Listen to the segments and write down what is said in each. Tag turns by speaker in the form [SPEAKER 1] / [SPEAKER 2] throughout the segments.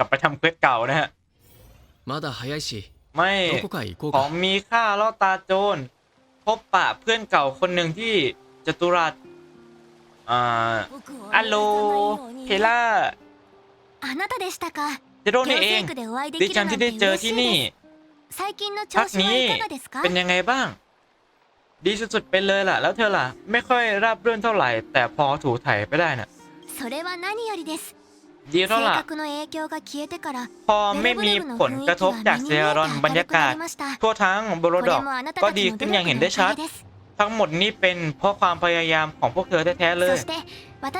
[SPEAKER 1] ลับไปทำเควสเก่านะฮะ
[SPEAKER 2] まだ早いし
[SPEAKER 1] ไม่
[SPEAKER 2] どこか行こう
[SPEAKER 1] ของ
[SPEAKER 2] か
[SPEAKER 1] มีค่าล่อตาโจร พบปะเพื่อนเก่าคนหนึ่งที่จตุรัสอ่าอัลโลเคล่า
[SPEAKER 3] あなたでしたか
[SPEAKER 1] เจโร่นี่เอง
[SPEAKER 3] 行政区でお会いで
[SPEAKER 1] ดิ
[SPEAKER 3] き
[SPEAKER 1] ฉั
[SPEAKER 3] る
[SPEAKER 1] น
[SPEAKER 3] なん
[SPEAKER 1] ที่
[SPEAKER 3] て
[SPEAKER 1] ได้เจอ
[SPEAKER 3] 嬉し
[SPEAKER 1] ที่
[SPEAKER 3] い
[SPEAKER 1] นี่
[SPEAKER 3] です最近の調
[SPEAKER 1] พัก
[SPEAKER 3] 子は
[SPEAKER 1] นี้
[SPEAKER 3] いかがですか
[SPEAKER 1] เป็นยังไงบ้าง ดีสุดๆไปเลยล่ะ แล้วเธอล่ะ ไม่ค่อยราบรื่นเท่าไหร่ แต่พอถูถ่ายไปได้น่ะ
[SPEAKER 3] それは何よりです
[SPEAKER 1] ดีเท่า
[SPEAKER 3] ไหร่
[SPEAKER 1] พอไม่มีผลกระทบจากเซอรอนบรรยากาศ ทั่วทั้งบโรดอกก็ดีขึ้นอย่างเห็นได้ชัด ทั้งหมดนี้เป็นเพราะความพยายามของพวกเธอแท้ๆเลย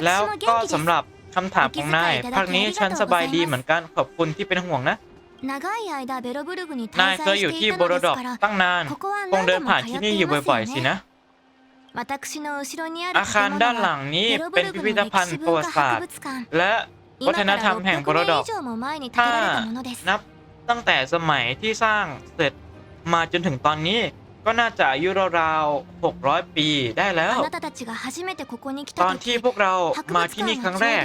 [SPEAKER 1] แล้วก็สำหรับคำถามของนายพักนี้ฉันสบายดีเหมือนกันขอบคุณที่เป็นห่วงนะนายเคยอยู่ที่บ
[SPEAKER 3] โร
[SPEAKER 1] ดอกตั้งนานคงเดินผ่านที่นี่อยู่บ่อยๆสินะอาคารด้านหลังนี้เป็นพิพิธภัณฑ์ประวัติศาสตร์และ วัฒนธรรมแห่งโพธิ์
[SPEAKER 3] ด
[SPEAKER 1] อกถ้านับตั้งแต่สมัยที่สร้างเสร็จมาจนถึงตอนนี้ก็น่าจะอายุราวๆ600 ปีได้แล้ว ตอนที่พวกเรามาที่นี่ครั้งแรก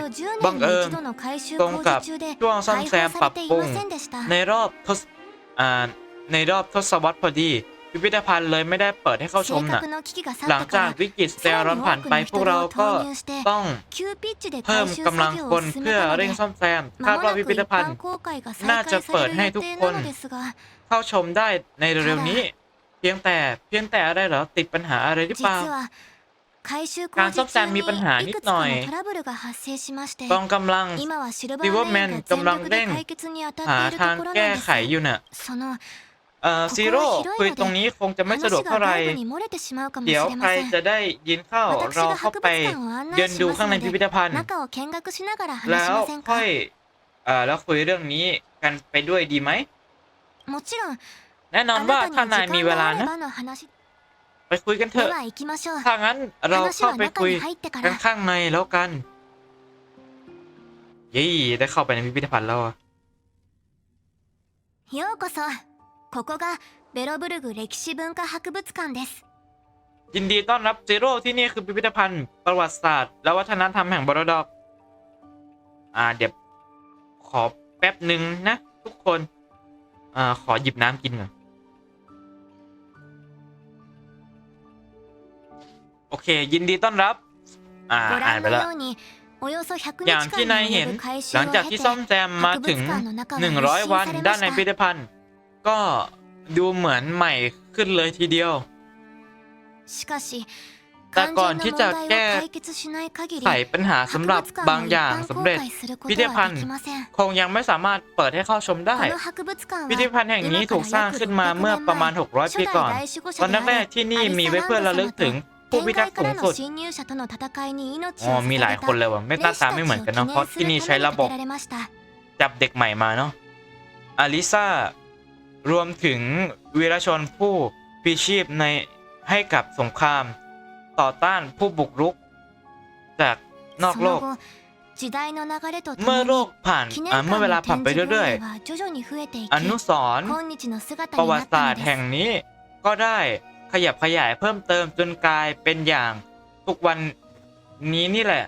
[SPEAKER 1] บังเอิญตรงกับช่วงซ่อมแซมปรับปรุงในรอบทศในรอบทศวรรษพอดี พิพิธภัณฑ์เลยไม่ได้เปิดให้เข้าชมนะ่ะหลังจากวิกฤตสเตลร้อนผ่านไปพวกเราก็ต้องเพิ่มกำลังคนเพื่อเร่งซ่อมแซมคาดว่าพิพิธภัณฑ์น่าจะเปิดให้ทุกค
[SPEAKER 3] น
[SPEAKER 1] เข้าชมได้ในเร็วๆนี้ เพียงแต่เพียงแต่อะไรเหรอติดปัญหาอะไรหรือเปล่าการซ่อมแซมมีปัญหานิดหน่อยกองกำลัง
[SPEAKER 3] ดิ
[SPEAKER 1] วเวอร์แมนกำลังเร่งหาทางแก้ไขอยู่
[SPEAKER 3] เนี่
[SPEAKER 1] ย ออซีโร่คุยตรงนี้คงจะไม่สะดวกเท่าไหร่เดี๋ยวใครจะได้ยินเข้าเราเข้าไปเดินดูข้างในพิพิธภัณฑ์ แล้วค่อยเอ่อแล้วคุยเรื่องนี้กันไปด้วยดีไหมแน่นอนว่าถ้านายมีเวลานะ ไปคุยกันเถอะ ถ้างั้นเราเข้าไปคุยกันข้างในแล้วกัน ยี่ได้เข้าไปในพิพิธภัณฑ์แล้วอะ
[SPEAKER 3] こそここがベロブルグ歴史文化博物館です
[SPEAKER 1] ยินดีต้อนรับเจโร่ที่นี่คือพิพิธภัณฑ์ประวัติศาสตร์ และวัฒนธรรมแห่งบรดอก อ่า เดี๋ยวขอแป๊บหนึ่งนะ ทุกคน อ่า ขอหยิบน้ำกินก่อนโอเค ยินดีต้อนรับ อ่า
[SPEAKER 3] ご
[SPEAKER 1] อ่าน
[SPEAKER 3] 覧
[SPEAKER 1] ไป
[SPEAKER 3] の
[SPEAKER 1] แล้ว
[SPEAKER 3] ようにおよそ100
[SPEAKER 1] อย่าง
[SPEAKER 3] 日
[SPEAKER 1] ที่
[SPEAKER 3] 間
[SPEAKER 1] นาย
[SPEAKER 3] に
[SPEAKER 1] เห็
[SPEAKER 3] 及
[SPEAKER 1] น
[SPEAKER 3] ぶ改修
[SPEAKER 1] หลัง
[SPEAKER 3] を
[SPEAKER 1] จาก
[SPEAKER 3] 経
[SPEAKER 1] ที่
[SPEAKER 3] て
[SPEAKER 1] ซ่อมแซมมาถึง
[SPEAKER 3] 博物館の中は一新
[SPEAKER 1] 100 วัน
[SPEAKER 3] され
[SPEAKER 1] ด้า
[SPEAKER 3] ま
[SPEAKER 1] น
[SPEAKER 3] し
[SPEAKER 1] ในพิพิธ
[SPEAKER 3] た
[SPEAKER 1] ภัณฑ์ ก็ดูเหมือนใหม่ขึ้นเลยทีเดียว แต่ก่อนที่จะแก้ไขปัญหาสำหรับบางอย่างสำเร็จ พิพิธภัณฑ์คงยังไม่สามารถเปิดให้เข้าชมได้ พิพิธภัณฑ์แห่งนี้ถูกสร้างขึ้นมาเมื่อประมาณ 600 ปีก่อน ตอนแรกที่นี่มีไว้เพื่อระลึกถึงผู้พิทักษ์สูงสุดอ๋อมีหลายคนเลยว่ะไม่ตาสาไม่เหมือนกันเนาะเพราะที่นี่ใช้ระบบจับเด็กใหม่มาเนาะอลิซา รวมถึงวีรชนผู้พลีชีพในให้กับสงคราม ต่อต้านผู้บุกรุก จากนอกโลก
[SPEAKER 3] その後時代の流れとと
[SPEAKER 1] เมื่อ
[SPEAKER 3] も
[SPEAKER 1] โล
[SPEAKER 3] に
[SPEAKER 1] กผ่าน
[SPEAKER 3] 記念
[SPEAKER 1] อ่า
[SPEAKER 3] 館
[SPEAKER 1] เมื่อเวลา
[SPEAKER 3] の
[SPEAKER 1] ผ่าน
[SPEAKER 3] 展
[SPEAKER 1] ไป
[SPEAKER 3] 示
[SPEAKER 1] เรื่อย
[SPEAKER 3] 分野は徐々に増えてい
[SPEAKER 1] ๆ อนุ
[SPEAKER 3] き
[SPEAKER 1] สรณ์
[SPEAKER 3] 今日の姿
[SPEAKER 1] ประ
[SPEAKER 3] に
[SPEAKER 1] วั
[SPEAKER 3] な
[SPEAKER 1] ติ
[SPEAKER 3] った
[SPEAKER 1] ศาส
[SPEAKER 3] の
[SPEAKER 1] ตร์
[SPEAKER 3] で
[SPEAKER 1] แห่
[SPEAKER 3] す
[SPEAKER 1] งนี้ก็ได้ขยับขยายเพิ่มเติมจนกลายเป็นอย่างทุกวันนี้นี่แหละ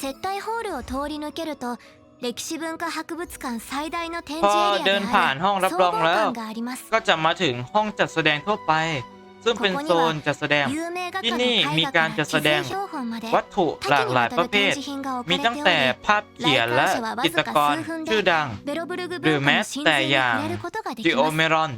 [SPEAKER 3] 接待ホールを通り抜けると 歴史文化博物館最大の展
[SPEAKER 1] พ
[SPEAKER 3] 示
[SPEAKER 1] อ
[SPEAKER 3] エリア
[SPEAKER 1] เดิ
[SPEAKER 3] で
[SPEAKER 1] นผ่าน
[SPEAKER 3] あ
[SPEAKER 1] ห้อง
[SPEAKER 3] る
[SPEAKER 1] รับ
[SPEAKER 3] 総
[SPEAKER 1] ร
[SPEAKER 3] 合
[SPEAKER 1] องแล้ว
[SPEAKER 3] 館があります
[SPEAKER 1] ก็จะมาถึงห้องจัดแสดงทั่วไป ซึ่งเป็นโซนจัดแสดง
[SPEAKER 3] 有名画家
[SPEAKER 1] ที่
[SPEAKER 3] の
[SPEAKER 1] นี่
[SPEAKER 3] 絵
[SPEAKER 1] มี
[SPEAKER 3] 画
[SPEAKER 1] การ
[SPEAKER 3] から
[SPEAKER 1] จัด
[SPEAKER 3] 地
[SPEAKER 1] แสดง
[SPEAKER 3] 図標本まで
[SPEAKER 1] วัตถุหลากหลายประเภท
[SPEAKER 3] 多岐にわたる展示品が置
[SPEAKER 1] มี
[SPEAKER 3] かれ
[SPEAKER 1] ตั้ง
[SPEAKER 3] てお
[SPEAKER 1] แต่
[SPEAKER 3] り
[SPEAKER 1] ภาพเขียนและจิตรกรชื่อดัง
[SPEAKER 3] ベロブルグ
[SPEAKER 1] หรือ
[SPEAKER 3] 文化
[SPEAKER 1] แม้
[SPEAKER 3] の真
[SPEAKER 1] แต่
[SPEAKER 3] 髄に
[SPEAKER 1] อย่าง
[SPEAKER 3] 触れることがで
[SPEAKER 1] จิ
[SPEAKER 3] き
[SPEAKER 1] โอ
[SPEAKER 3] ます
[SPEAKER 1] เมรอน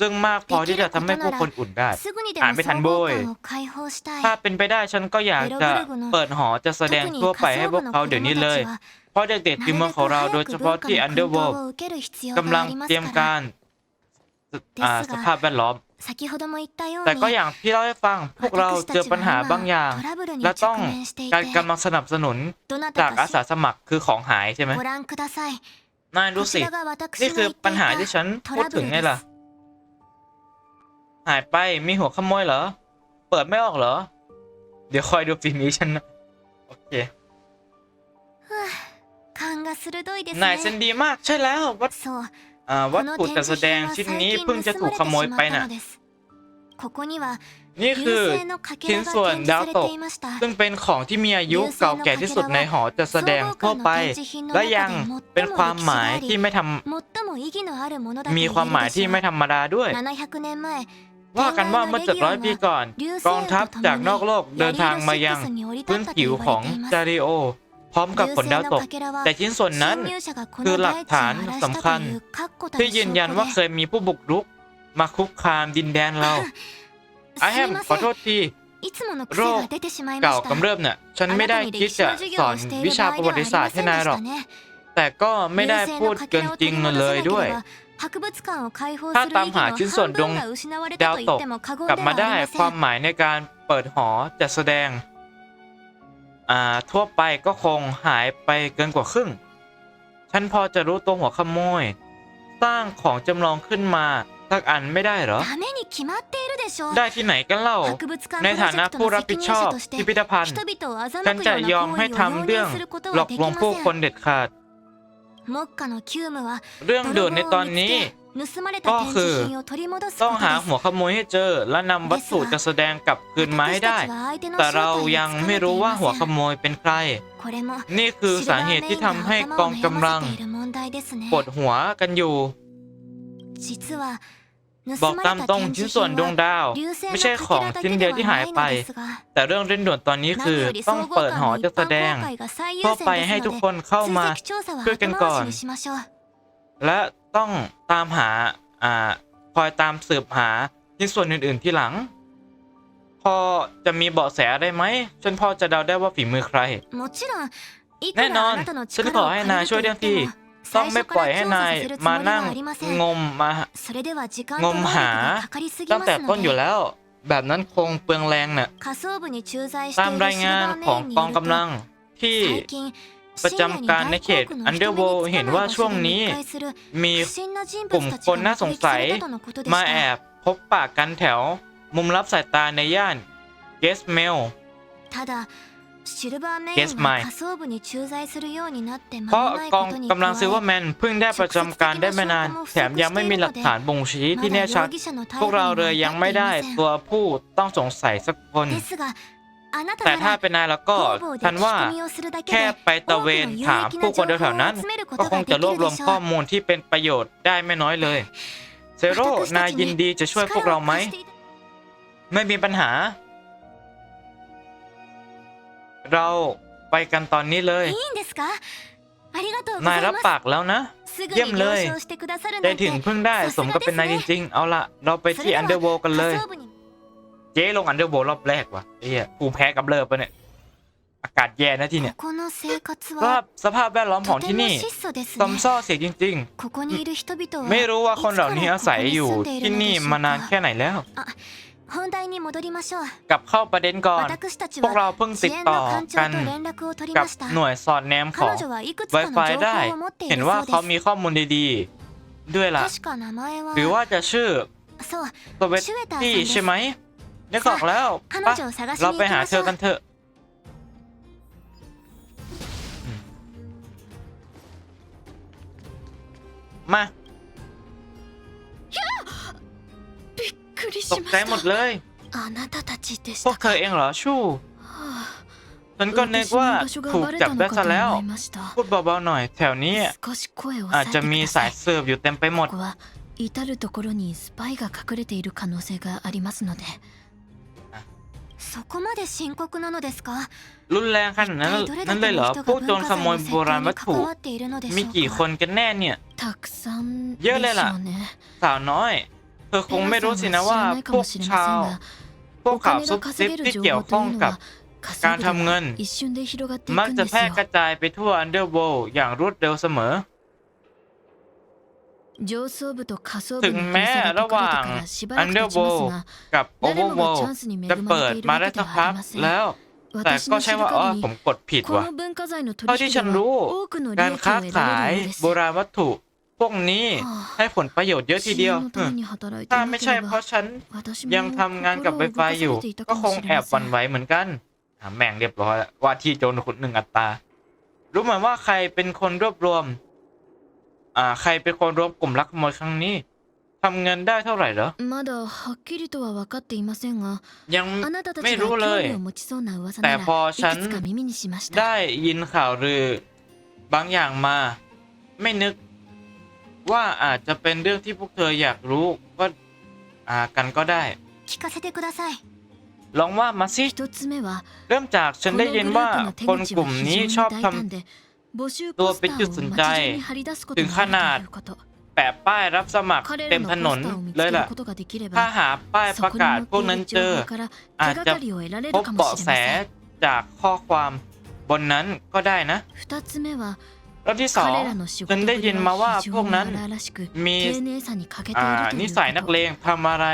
[SPEAKER 1] ซึ่งมากพอที่จะทำให้ผู้คนอุ่นได้
[SPEAKER 3] すぐにで
[SPEAKER 1] อ่าน
[SPEAKER 3] も
[SPEAKER 1] ไม่ทัน
[SPEAKER 3] 総
[SPEAKER 1] โว้
[SPEAKER 3] 合
[SPEAKER 1] ย
[SPEAKER 3] 館を開放したい
[SPEAKER 1] ถ้าเป็นไปได้ฉันก็อยากจะเปิดหอจัดแสดง
[SPEAKER 3] 特に
[SPEAKER 1] ทั่วไป
[SPEAKER 3] 仮
[SPEAKER 1] ให้
[SPEAKER 3] 想
[SPEAKER 1] พวก
[SPEAKER 3] 部の
[SPEAKER 1] เขา
[SPEAKER 3] 子
[SPEAKER 1] เดี๋ยว
[SPEAKER 3] 供
[SPEAKER 1] นี้
[SPEAKER 3] た
[SPEAKER 1] เลย
[SPEAKER 3] ちは
[SPEAKER 1] พราะเด็กๆติมเมอของเราโดยเฉพาะที่ Underworld กำลังเตรียมการสภาพแวดล้อม แต่ก็อย่างที่เล่าให้ฟังพวกเราเจอปัญหาบางอย่าง และต้องการกำลังสนับสนุนจากอาสาสมัครคือของหายใช่ไหมนายดูสิ นี่คือปัญหาที่ฉันพูดถึงไงล่ะ หายไปมีหัวขโมยเหรอ เปิดไม่ออกเหรอ เดี๋ยวคอยดูปีนี้ฉันนะ โอเค
[SPEAKER 3] が鋭いです
[SPEAKER 1] นายเซน
[SPEAKER 3] ね
[SPEAKER 1] ดีมากใช่แล้ววัต
[SPEAKER 3] そう
[SPEAKER 1] อ่า
[SPEAKER 3] こ
[SPEAKER 1] วัต
[SPEAKER 3] の
[SPEAKER 1] ถุ
[SPEAKER 3] 展
[SPEAKER 1] จัด
[SPEAKER 3] 示
[SPEAKER 1] แสดง
[SPEAKER 3] 品は
[SPEAKER 1] ชิ้น
[SPEAKER 3] 最
[SPEAKER 1] นี้
[SPEAKER 3] 近
[SPEAKER 1] เพิ่งจะ
[SPEAKER 3] 盗
[SPEAKER 1] ถู
[SPEAKER 3] ま
[SPEAKER 1] ก
[SPEAKER 3] れ
[SPEAKER 1] ข
[SPEAKER 3] てし
[SPEAKER 1] โม
[SPEAKER 3] ま
[SPEAKER 1] ย
[SPEAKER 3] っ
[SPEAKER 1] ไป
[SPEAKER 3] た
[SPEAKER 1] น่ะ
[SPEAKER 3] のです ここには
[SPEAKER 1] นี่
[SPEAKER 3] 流
[SPEAKER 1] คือ
[SPEAKER 3] 星のかけ
[SPEAKER 1] ชิ้น
[SPEAKER 3] らが
[SPEAKER 1] ส่วน
[SPEAKER 3] 展示
[SPEAKER 1] ดาว
[SPEAKER 3] され
[SPEAKER 1] ต
[SPEAKER 3] て
[SPEAKER 1] ก
[SPEAKER 3] いました
[SPEAKER 1] ซึ่งเป็นของที่มีอายุเก่าแก่ที่สุดในหอจัดแสดงทั่วไป และยังเป็นความหมายที่ไม่ทำ
[SPEAKER 3] 最も意義のあるものだと
[SPEAKER 1] มี
[SPEAKER 3] 言え
[SPEAKER 1] ความหมาย
[SPEAKER 3] るでし
[SPEAKER 1] ที่
[SPEAKER 3] ょ
[SPEAKER 1] ไม่
[SPEAKER 3] う
[SPEAKER 1] ธรรมดาด้วย
[SPEAKER 3] 700年前
[SPEAKER 1] ว่ากันว่าเมื่อ700ปีก่อน กองทัพจากนอกโลกเดินทางมายังพื้นผิวของจาริโอ พร้อมกับผลดาวตก แต่ชิ้นส่วนนั้นคือหลักฐานสำคัญ ที่ยืนยันว่าเคยมีผู้บุกรุก มาคุกคามดินแดนเราไอแฮมขอโทษที
[SPEAKER 3] โรค
[SPEAKER 1] เก่ากำเริบเนี่ยฉันไม่ได้คิดจะสอนวิชาประวัติศาสตร์ให้นายหรอก แต่ก็ไม่ได้พูดเกินจริงเลยด้วย ถ้าตามหาชิ้นส่วนดวงดาวตกกลับมาได้ความหมายในการเปิดหอจะแสดง อ่าทั่วไปก็คงหายไปเกินกว่าครึ่ง ฉันพอจะรู้ตัวหัวขโมย สร้างของจำลองขึ้นมาสักอันไม่ได้หรอ ได้ที่ไหนกันเล่า ในฐานะผู้รับผิดชอบพิพิธภัณฑ์ ฉันจะ
[SPEAKER 3] ย
[SPEAKER 1] อมให้ทำเรื่องหลอกลวงผู้คนเด็ดขาดเรื่องเด่วนในตอนนี้
[SPEAKER 3] 盗まれ
[SPEAKER 1] ก็
[SPEAKER 3] た展
[SPEAKER 1] คือ
[SPEAKER 3] 示品を取り戻す
[SPEAKER 1] ต้
[SPEAKER 3] こ
[SPEAKER 1] อง
[SPEAKER 3] と
[SPEAKER 1] หา
[SPEAKER 3] です
[SPEAKER 1] หัวขโมยให้เจอ และนำวัตถุจัดแสดงกลับคืนมาให้ได้
[SPEAKER 3] 私たちは相手の
[SPEAKER 1] แต่
[SPEAKER 3] 正
[SPEAKER 1] เรา
[SPEAKER 3] 体を
[SPEAKER 1] ยัง
[SPEAKER 3] つかめ
[SPEAKER 1] ไม่
[SPEAKER 3] てい
[SPEAKER 1] รู้ว่า
[SPEAKER 3] ま
[SPEAKER 1] หัว
[SPEAKER 3] せ
[SPEAKER 1] ข
[SPEAKER 3] ん
[SPEAKER 1] โมยเป็นใคร
[SPEAKER 3] これも
[SPEAKER 1] นี่คือสาเหตุที่ทำให้กองกำลัง
[SPEAKER 3] シルバーメインが頭を悩ませている問題ですね
[SPEAKER 1] ปวดหัวกันอยู่
[SPEAKER 3] 実は
[SPEAKER 1] บอก
[SPEAKER 3] 盗ま
[SPEAKER 1] ตาม
[SPEAKER 3] れ
[SPEAKER 1] ตร
[SPEAKER 3] た
[SPEAKER 1] ง
[SPEAKER 3] 展
[SPEAKER 1] ชิ้น
[SPEAKER 3] 示
[SPEAKER 1] ส่วน
[SPEAKER 3] 品
[SPEAKER 1] ดวง
[SPEAKER 3] は
[SPEAKER 1] ดาว
[SPEAKER 3] 流星
[SPEAKER 1] ไม่
[SPEAKER 3] の
[SPEAKER 1] ใช่
[SPEAKER 3] か
[SPEAKER 1] ของ
[SPEAKER 3] けらだ
[SPEAKER 1] ชิ้น
[SPEAKER 3] け
[SPEAKER 1] เดี
[SPEAKER 3] で
[SPEAKER 1] ยว
[SPEAKER 3] は
[SPEAKER 1] ที่
[SPEAKER 3] な
[SPEAKER 1] หาย
[SPEAKER 3] い
[SPEAKER 1] ไป
[SPEAKER 3] のですが
[SPEAKER 1] แต่เรื่องเร่งด่วนตอนนี้คือ
[SPEAKER 3] 何より
[SPEAKER 1] ต้อง
[SPEAKER 3] 総合
[SPEAKER 1] เปิด
[SPEAKER 3] 館
[SPEAKER 1] หอ
[SPEAKER 3] の
[SPEAKER 1] จัด
[SPEAKER 3] 一
[SPEAKER 1] แสด
[SPEAKER 3] 般
[SPEAKER 1] ง
[SPEAKER 3] 公開が最優
[SPEAKER 1] ทั่ว
[SPEAKER 3] 先
[SPEAKER 1] ไป
[SPEAKER 3] です
[SPEAKER 1] ให้
[SPEAKER 3] の
[SPEAKER 1] ทุก
[SPEAKER 3] で
[SPEAKER 1] คนเข้า
[SPEAKER 3] 追
[SPEAKER 1] มา
[SPEAKER 3] 跡調査は
[SPEAKER 1] ช่วยกัน
[SPEAKER 3] 後
[SPEAKER 1] ก่อ
[SPEAKER 3] 回
[SPEAKER 1] น
[SPEAKER 3] しにしましょう
[SPEAKER 1] และ ต้องตามหาอ่าคอยตามสืบหาชิ้นส่วนอื่น ๆ ที่หลัง พอจะมีเบาะแสได้ไหม ฉันพอจะเดาได้ว่าฝีมือใคร แน่นอน ฉันขอให้นายช่วยเรื่องที่ ต้องไม่ปล่อยให้นายมานั่งงมมางมหา ตั้งแต่ต้นอยู่แล้ว แบบนั้นคงเปลืองแรงเนะ่ะตามรายงานของกองกำลังที่ ประจำการในเขตอันเดอร์โวเห็นว่าช่วงนี้ มี
[SPEAKER 3] 不審な人
[SPEAKER 1] กลุ่ม
[SPEAKER 3] 物たち
[SPEAKER 1] คนน่า
[SPEAKER 3] が
[SPEAKER 1] ส
[SPEAKER 3] 目
[SPEAKER 1] ง
[SPEAKER 3] 撃
[SPEAKER 1] สั
[SPEAKER 3] さ
[SPEAKER 1] ย
[SPEAKER 3] れたとのことで
[SPEAKER 1] มา
[SPEAKER 3] し
[SPEAKER 1] แอ
[SPEAKER 3] た
[SPEAKER 1] บพบปากกันแถว มุมรับสายตาในย่านเกสเมล
[SPEAKER 3] ただシルバーメイ
[SPEAKER 1] Guess
[SPEAKER 3] ン
[SPEAKER 1] mine
[SPEAKER 3] が下層部に駐在するようになって間
[SPEAKER 1] เพราะ
[SPEAKER 3] もない
[SPEAKER 1] ก
[SPEAKER 3] こ
[SPEAKER 1] อง
[SPEAKER 3] とに
[SPEAKER 1] กำลัง
[SPEAKER 3] 加
[SPEAKER 1] ซิลเวอ
[SPEAKER 3] え
[SPEAKER 1] ร์แมนเพิ่งได้ประจำการได้ไม่นาน แถมยังไม่มีหลักฐานบ่งชี้ที่แน่ชัด พวกเราเลยยังไม่ได้ตัวผู้ต้องสงสัยสักคน
[SPEAKER 3] ですがあなた
[SPEAKER 1] แต่ถ้าเป็นนายแล้วก็ทันว่าแค่ไปตะเวนถามผู้คนแถวๆนั้น ก็คงจะรวบรวมข้อมูลที่เป็นประโยชน์ได้ไม่น้อยเลย เซโร่นายยินดีจะช่วยพวกเราไหม ไม่มีปัญหา เราไปกันตอนนี้เลย นายรับปากแล้วนะ เยี่ยมเลย
[SPEAKER 3] ได้
[SPEAKER 1] ถึงเพิ่งได้สมกับเป็นนายจริงๆ เอาละเราไปที่อันเดอร์โวกันเลย เจ๊ลงอันเดอร์โบรอบแรกว่ะไอ้เหี้ยกูแพ้กับเลิฟปะเนี่ย อากาศแย่นะที่เนี่ย
[SPEAKER 3] สภาพ
[SPEAKER 1] สภาพแวดล้อมของที่นี่ซอมซ่อเสียจริง ๆ ไม่รู้ว่าคนเหล่านี้อาศัยอยู่ที่นี่มานานแค่ไหนแล้วกลับเข้าประเด็นก่อน พวกเราเพิ่งติดต่อกันกับหน่วยสอดแนมของ Wi-Fi ได้ เห็นว่าเขามีข้อมูลดีๆ ด้วยล่ะ หรือว่าจะชื่อสวต
[SPEAKER 3] ที่
[SPEAKER 1] ใช่ไหม นึกออกแล้วปะ
[SPEAKER 3] 彼女を探し
[SPEAKER 1] เรา
[SPEAKER 3] に
[SPEAKER 1] ไป
[SPEAKER 3] 行き
[SPEAKER 1] หา
[SPEAKER 3] ま
[SPEAKER 1] เธ
[SPEAKER 3] しょ
[SPEAKER 1] อ
[SPEAKER 3] う
[SPEAKER 1] กันเถอะอืมมา
[SPEAKER 3] びっくり
[SPEAKER 1] ตกใจหมดเลย
[SPEAKER 3] あなたたちでし
[SPEAKER 1] พวก
[SPEAKER 3] た
[SPEAKER 1] เธอ
[SPEAKER 3] か
[SPEAKER 1] เองเหรอชู่
[SPEAKER 3] はあ
[SPEAKER 1] ฉันก็นึกว่าถูกจับได้ซะแล้ว
[SPEAKER 3] いました
[SPEAKER 1] พูดเบาๆหน่อย แถวนี้
[SPEAKER 3] 少し声を
[SPEAKER 1] อาจ
[SPEAKER 3] 抑え
[SPEAKER 1] จะ
[SPEAKER 3] て
[SPEAKER 1] มี
[SPEAKER 3] くだ
[SPEAKER 1] สา
[SPEAKER 3] さ
[SPEAKER 1] ย
[SPEAKER 3] い
[SPEAKER 1] สืบอยู่เต็มไปหมด
[SPEAKER 3] ここは至る所にスパイが隠れている可能性がありますので そこまで深刻なのですか
[SPEAKER 1] รุนแรงขนาดนั้น
[SPEAKER 3] 一体どれだ
[SPEAKER 1] นั่น
[SPEAKER 3] け
[SPEAKER 1] เลยเหร
[SPEAKER 3] の
[SPEAKER 1] อ
[SPEAKER 3] 人
[SPEAKER 1] พวก
[SPEAKER 3] が
[SPEAKER 1] โจร
[SPEAKER 3] 文
[SPEAKER 1] ข
[SPEAKER 3] 化
[SPEAKER 1] โม
[SPEAKER 3] 財
[SPEAKER 1] ย
[SPEAKER 3] の
[SPEAKER 1] โบราณ
[SPEAKER 3] 窃
[SPEAKER 1] วัต
[SPEAKER 3] 盗
[SPEAKER 1] ถุ
[SPEAKER 3] に関わっているのでし
[SPEAKER 1] มี
[SPEAKER 3] ょう
[SPEAKER 1] กี่ค
[SPEAKER 3] か
[SPEAKER 1] นกันแน่เนี่ย
[SPEAKER 3] たくさん
[SPEAKER 1] เยอะเลยล่ะ
[SPEAKER 3] でしょうね
[SPEAKER 1] สาวน้อย เธอคงไม่รู้สินะว่า
[SPEAKER 3] ペラさんは知らないか
[SPEAKER 1] พว
[SPEAKER 3] も
[SPEAKER 1] ก
[SPEAKER 3] しれ
[SPEAKER 1] ชาว
[SPEAKER 3] ませんが
[SPEAKER 1] พวก
[SPEAKER 3] お
[SPEAKER 1] ข่าว
[SPEAKER 3] 金
[SPEAKER 1] ซุบ
[SPEAKER 3] が
[SPEAKER 1] ซิบ
[SPEAKER 3] 稼げる
[SPEAKER 1] ที่
[SPEAKER 3] 情
[SPEAKER 1] เกี่ยว
[SPEAKER 3] 報
[SPEAKER 1] ข้
[SPEAKER 3] と
[SPEAKER 1] อง
[SPEAKER 3] いうの
[SPEAKER 1] กับ
[SPEAKER 3] は稼
[SPEAKER 1] การ
[SPEAKER 3] ぐ
[SPEAKER 1] ทำเงิน
[SPEAKER 3] 一瞬で広がってい
[SPEAKER 1] มัก
[SPEAKER 3] くん
[SPEAKER 1] จะ
[SPEAKER 3] です
[SPEAKER 1] แพร่
[SPEAKER 3] よ
[SPEAKER 1] กระจายไปทั่วอันเดอร์โวอย่างรวดเร็วเสมอ
[SPEAKER 3] 上層部と下層部
[SPEAKER 1] ถึ
[SPEAKER 3] に
[SPEAKER 1] ง
[SPEAKER 3] 封
[SPEAKER 1] แม้
[SPEAKER 3] 鎖が
[SPEAKER 1] ระ
[SPEAKER 3] 解
[SPEAKER 1] ห
[SPEAKER 3] かれ
[SPEAKER 1] ว่าง
[SPEAKER 3] てからしばら
[SPEAKER 1] อัน
[SPEAKER 3] く
[SPEAKER 1] เดอ
[SPEAKER 3] 経
[SPEAKER 1] ร์
[SPEAKER 3] ち
[SPEAKER 1] โว
[SPEAKER 3] ますが
[SPEAKER 1] กับโอเวอ
[SPEAKER 3] 誰
[SPEAKER 1] ร์โว
[SPEAKER 3] もがチャンスに恵
[SPEAKER 1] จะ
[SPEAKER 3] ま
[SPEAKER 1] เปิ
[SPEAKER 3] れ
[SPEAKER 1] ด
[SPEAKER 3] ている
[SPEAKER 1] มา
[SPEAKER 3] わ
[SPEAKER 1] ได้
[SPEAKER 3] けで
[SPEAKER 1] สัก
[SPEAKER 3] は
[SPEAKER 1] พั
[SPEAKER 3] あ
[SPEAKER 1] ก
[SPEAKER 3] りません
[SPEAKER 1] แล้ว แต่
[SPEAKER 3] 私
[SPEAKER 1] ก็
[SPEAKER 3] の知
[SPEAKER 1] ใช่
[SPEAKER 3] る
[SPEAKER 1] ว่าอ๋อ
[SPEAKER 3] 限
[SPEAKER 1] ผ
[SPEAKER 3] り
[SPEAKER 1] มกดผิด
[SPEAKER 3] こ
[SPEAKER 1] ว่ะ
[SPEAKER 3] の文化財の取
[SPEAKER 1] เท่าที่
[SPEAKER 3] 引で
[SPEAKER 1] ฉันรู้
[SPEAKER 3] は多くの利
[SPEAKER 1] การ
[SPEAKER 3] 益
[SPEAKER 1] ค้า
[SPEAKER 3] を得
[SPEAKER 1] ขาย
[SPEAKER 3] られるようです
[SPEAKER 1] โบราณวัตถุ พวกนี้
[SPEAKER 3] は
[SPEAKER 1] ให้
[SPEAKER 3] あ
[SPEAKER 1] ผลประโยชน์เยอะที
[SPEAKER 3] 支
[SPEAKER 1] เดียว
[SPEAKER 3] 援のた
[SPEAKER 1] อื
[SPEAKER 3] め
[SPEAKER 1] ม
[SPEAKER 3] に働いて
[SPEAKER 1] ถ้า
[SPEAKER 3] な
[SPEAKER 1] ไม่
[SPEAKER 3] け
[SPEAKER 1] ใช่
[SPEAKER 3] れ
[SPEAKER 1] เพ
[SPEAKER 3] ば
[SPEAKER 1] ราะฉัน
[SPEAKER 3] 私
[SPEAKER 1] ยัง
[SPEAKER 3] も
[SPEAKER 1] ทำงานกับ
[SPEAKER 3] 心を動
[SPEAKER 1] Wi-Fi
[SPEAKER 3] か
[SPEAKER 1] อยู่
[SPEAKER 3] されていた
[SPEAKER 1] ก็
[SPEAKER 3] か
[SPEAKER 1] ค
[SPEAKER 3] も
[SPEAKER 1] ง
[SPEAKER 3] しれ
[SPEAKER 1] แอบ
[SPEAKER 3] ま
[SPEAKER 1] ห
[SPEAKER 3] せ
[SPEAKER 1] วัน
[SPEAKER 3] ん
[SPEAKER 1] ไหวเหมือนกันอ่ะแม่งเรียบร้อยแล้วว่าที่โจรขุดหนึ่งอัตรา รู้ไหมว่าใครเป็นคนรวบรวม อ่า ใครเป็นคนรวมกลุ่มลักขโมยครั้งนี้ทำเงินได้เท่าไหร่เหรอยังไม่รู้เลย แต่พอฉันได้ยินข่าวหรือบางอย่างมา ไม่นึก ว่าอาจจะเป็นเรื่องที่พวกเธออยากรู้ก็อ่ากันก็ได้ลองว่ามาสิเริ่มจากฉันได้ยินว่าคนกลุ่มนี้ชอบทำ ตัวเป็นจุดสนใจ ถึงขนาด แปะป้ายรับสมัครเต็มถนนเลยล่ะ ถ้าหาป้ายประกาศพวกนั้นเจอ อาจจะพบเบาะแสจากข้อความบนนั้นก็ได้นะ รื่องที่สอง
[SPEAKER 3] 彼らの仕
[SPEAKER 1] ฉั
[SPEAKER 3] 事
[SPEAKER 1] น
[SPEAKER 3] ぶ
[SPEAKER 1] ได้
[SPEAKER 3] り
[SPEAKER 1] ยินมาว่า
[SPEAKER 3] は非
[SPEAKER 1] พวก
[SPEAKER 3] 常に
[SPEAKER 1] นั้น
[SPEAKER 3] 荒々しく
[SPEAKER 1] มี
[SPEAKER 3] 丁寧さに欠けてい
[SPEAKER 1] อ่า
[SPEAKER 3] るとい
[SPEAKER 1] นิ
[SPEAKER 3] う
[SPEAKER 1] สัย
[SPEAKER 3] こ
[SPEAKER 1] นัก
[SPEAKER 3] と
[SPEAKER 1] เลงทำอะไร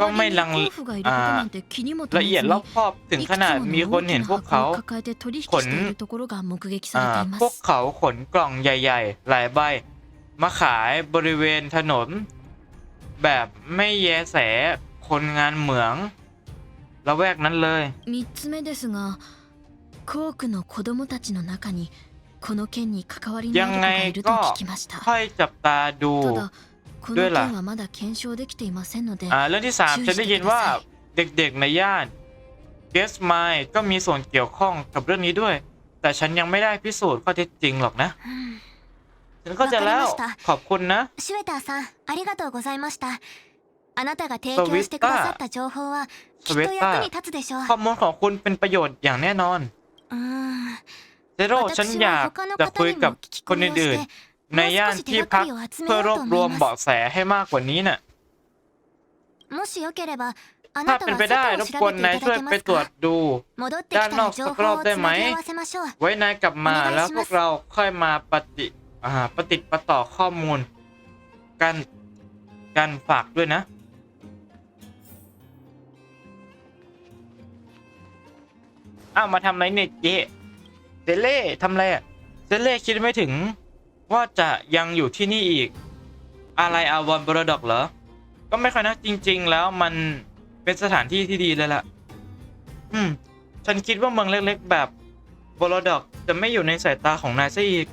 [SPEAKER 1] ก็
[SPEAKER 3] 周
[SPEAKER 1] ไม่
[SPEAKER 3] りに
[SPEAKER 1] ลัง
[SPEAKER 3] 甲府がいることなんて気にも留
[SPEAKER 1] ละ
[SPEAKER 3] め
[SPEAKER 1] เอียด
[SPEAKER 3] ず
[SPEAKER 1] ร
[SPEAKER 3] に
[SPEAKER 1] อบคอบถึง
[SPEAKER 3] い
[SPEAKER 1] ข
[SPEAKER 3] くつ
[SPEAKER 1] นาด
[SPEAKER 3] も
[SPEAKER 1] มี
[SPEAKER 3] の
[SPEAKER 1] คน
[SPEAKER 3] 大
[SPEAKER 1] เห็
[SPEAKER 3] き
[SPEAKER 1] น
[SPEAKER 3] な
[SPEAKER 1] พวก
[SPEAKER 3] 箱
[SPEAKER 1] เขา
[SPEAKER 3] を抱えて取引しているところが目撃さ
[SPEAKER 1] อ่า
[SPEAKER 3] れていま
[SPEAKER 1] พวก
[SPEAKER 3] す
[SPEAKER 1] เขาขนกล่องใหญ่ ๆ หลายใบ มาขายบริเวณถนน แบบไม่แยแสคนงานเหมืองละแวกนั้นเลย
[SPEAKER 3] 三つ目ですがコークの子供たちの中に この件に関わりのある方がいると聞きました。
[SPEAKER 1] はい、จับตาดู。
[SPEAKER 3] この件はまだ。
[SPEAKER 1] อ่าเรื่องที่สามฉันได้ยินว่าเด็กๆในย่านเกสไมก็มีส่วนเกี่ยวข้องกับเรื่องนี้ด้วย แต่ฉันยังไม่ได้พิสูจน์ข้อเท็จจริงหรอกนะฉันเข้าใจแล้วขอบคุณนะ
[SPEAKER 3] シュウタさんありがとうございましたあなたが提供してくださった情報はきっと役に立つでしょう
[SPEAKER 1] ข้อมูลของคุณเป็นประโยชน์อย่างแน่นอน
[SPEAKER 3] อืม
[SPEAKER 1] เซโร่ฉันอยากจะคุยกับคนอื่นๆ ในย่านที่พักเพื่อรวบรวมเบาะแสให้มากกว่านี้น่ะถ้าเป็นไปได้รบกวนนายช่วยไปตรวจดู
[SPEAKER 3] ด้านนอกสักรอบได้ไหม
[SPEAKER 1] ไว้นายกลับมาแล้วพวกเราค่อยมาปฏิปฏิปต่อข้อมูล กันกันฝากด้วยนะอ้าวมาทำไรเนี่ยเจ๊ ซเล่ทำอะไรอะเซเล่คิดไม่ถึง ว่าจะยังอยู่ที่นี่อีก อะไรอาวอนบรดอกเหรอ ก็ไม่ค่อยนะจริง ๆ แล้วมันเป็นสถานที่ที่ดีเลยล่ะ อืม ฉันคิดว่าเมืองเล็ก ๆ แบบบรดอกจะไม่อยู่ในสายตาของนายซะอีก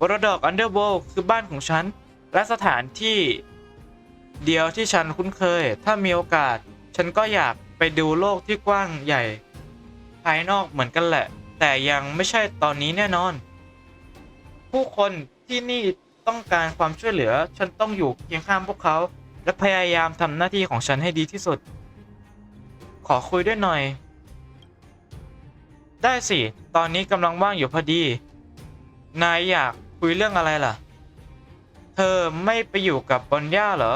[SPEAKER 1] บรดอกอันเดอร์โบคือบ้านของฉัน และสถานที่เดียวที่ฉันคุ้นเคย ถ้ามีโอกาส ฉันก็อยากไปดูโลกที่กว้างใหญ่ ภายนอกเหมือนกันแหละ แต่ยังไม่ใช่ตอนนี้แน่นอน ผู้คนที่นี่ต้องการความช่วยเหลือ ฉันต้องอยู่เคียงข้างพวกเขา และพยายามทำหน้าที่ของฉันให้ดีที่สุด ขอคุยด้วยหน่อย ได้สิ ตอนนี้กำลังว่างอยู่พอดี นายอยากคุยเรื่องอะไรล่ะ เธอไม่ไปอยู่กับบอนย่าเหรอ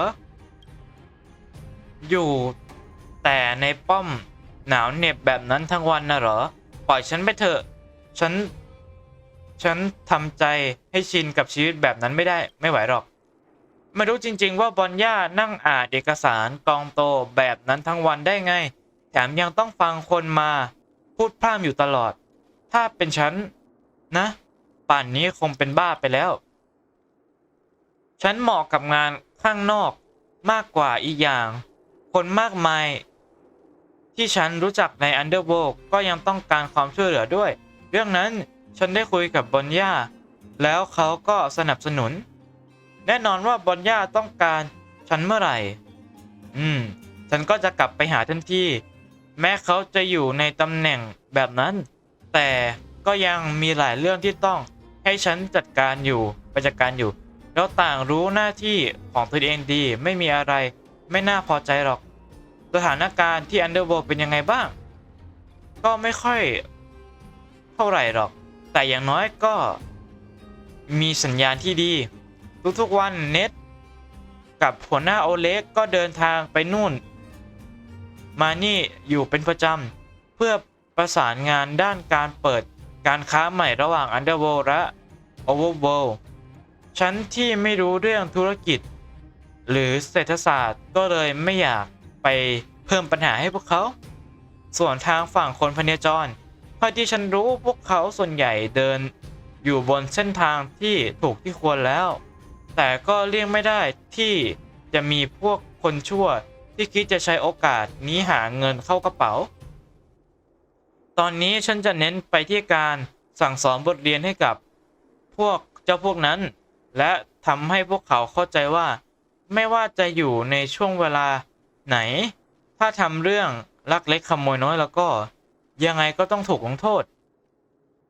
[SPEAKER 1] อยู่แต่ในป้อมหนาวเหน็บแบบนั้นทั้งวันน่ะเหรอ ล่อยฉันไปเถอะ ฉัน ฉันทำใจให้ชินกับชีวิตแบบนั้นไม่ได้ไม่ไหวหรอก ไม่รู้จริง ๆ ว่าบอนย่านั่งอ่านเอกสารกองโตแบบนั้นทั้งวันได้ไง แถมยังต้องฟังคนมา พูดพร่ำอยู่ตลอด ถ้าเป็นฉัน นะ ป่านนี้คงเป็นบ้าไปแล้ว ฉันเหมาะกับงานข้างนอกมากกว่าอีกอย่าง คนมากมาย ที่ฉันรู้จักในอันเดอร์โ l ก็ยังต้องการความช่วยเหลือด้วย เรื่องนั้นฉันได้คุยกับบอนย่าแล้วเขาก็สนับสนุน แน่นอนว่าบอนย่าต้องการฉันเมื่อไหร่ อืม ฉันก็จะกลับไปหาทันทีแม้เขาจะอยู่ในตำแหน่งแบบนั้น แต่ก็ยังมีหลายเรื่องที่ต้องให้ฉันจัดการอยู่ไปจัดการอยู่เราต่างรู้หน้าที่ของตัวเองดีไม่มีอะไร ไม่น่าพอใจหรอก สถานการณ์ที่อันเดอร์โ l เป็นยังไงบ้าง ก็ไม่ค่อยเท่าไหร่หรอก แต่อย่างน้อยก็มีสัญญาณที่ดี ทุกๆวันเน็ตกับหัวหน้าโอเล็กก็เดินทางไปนู่น มานี่อยู่เป็นประจำ เพื่อประสานงานด้านการเปิดการค้าใหม่ระหว่าง Underworld และ Overworld ฉันที่ไม่รู้เรื่องธุรกิจ หรือเศรษฐศาสตร์ก็เลยไม่อยาก ไปเพิ่มปัญหาให้พวกเขา ส่วนทางฝั่งคนพเนจรเท่าที่ฉันรู้พวกเขาส่วนใหญ่เดินอยู่บนเส้นทางที่ถูกที่ควรแล้ว แต่ก็เลี่ยงไม่ได้ที่จะมีพวกคนชั่วที่คิดจะใช้โอกาสนี้หาเงินเข้ากระเป๋า ตอนนี้ฉันจะเน้นไปที่การสั่งสอนบทเรียนให้กับพวกเจ้าพวกนั้น และทำให้พวกเขาเข้าใจว่า ไม่ว่าจะอยู่ในช่วงเวลา ไหน ถ้าทำเรื่องลักเล็กขโมยน้อยแล้วก็ ยังไงก็ต้องถูกลงโทษ